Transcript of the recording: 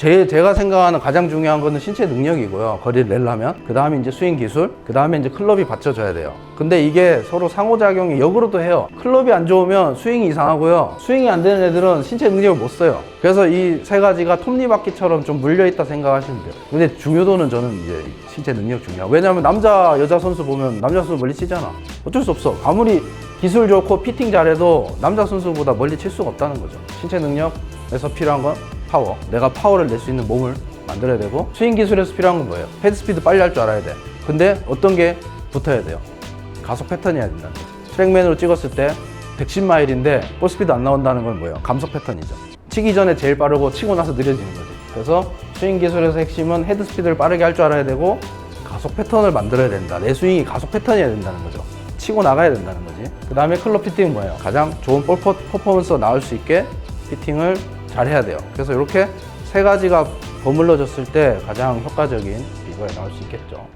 제, 제가 생각하는 가장 중요한 거는 신체 능력이고요. 거리를 내려면. 그 다음에 이제 스윙 기술. 그 다음에 이제 클럽이 받쳐줘야 돼요. 근데 이게 서로 상호작용이 역으로도 해요. 클럽이 안 좋으면 스윙이 이상하고요. 스윙이 안 되는 애들은 신체 능력을 못 써요. 그래서 이 세 가지가 톱니바퀴처럼 좀 물려있다 생각하시면 돼요. 근데 중요도는 저는 이제 신체 능력 중요하고. 왜냐하면 남자, 여자 선수 보면 남자 선수 멀리 치잖아. 어쩔 수 없어. 아무리 기술 좋고 피팅 잘해도 남자 선수보다 멀리 칠 수가 없다는 거죠. 신체 능력에서 필요한 건 파워. 내가 파워를 낼 수 있는 몸을 만들어야 되고 스윙 기술에서 필요한 건 뭐예요? 헤드 스피드 빨리 할 줄 알아야 돼. 근데 어떤 게 붙어야 돼요? 가속 패턴이어야 된다는 거죠. 트랙맨으로 찍었을 때 110마일인데 볼 스피드 안 나온다는 건 뭐예요? 감속 패턴이죠. 치기 전에 제일 빠르고 치고 나서 느려지는 거죠. 그래서 스윙 기술에서 핵심은 헤드 스피드를 빠르게 할 줄 알아야 되고 가속 패턴을 만들어야 된다. 내 스윙이 가속 패턴이어야 된다는 거죠. 치고 나가야 된다는 거지. 그 다음에 클럽 피팅은 뭐예요? 가장 좋은 볼 퍼- 퍼포먼스가 나올 수 있게 피팅을 잘 해야 돼요. 그래서 이렇게 세 가지가 버물러졌을 때 가장 효과적인 비거에 나올 수 있겠죠.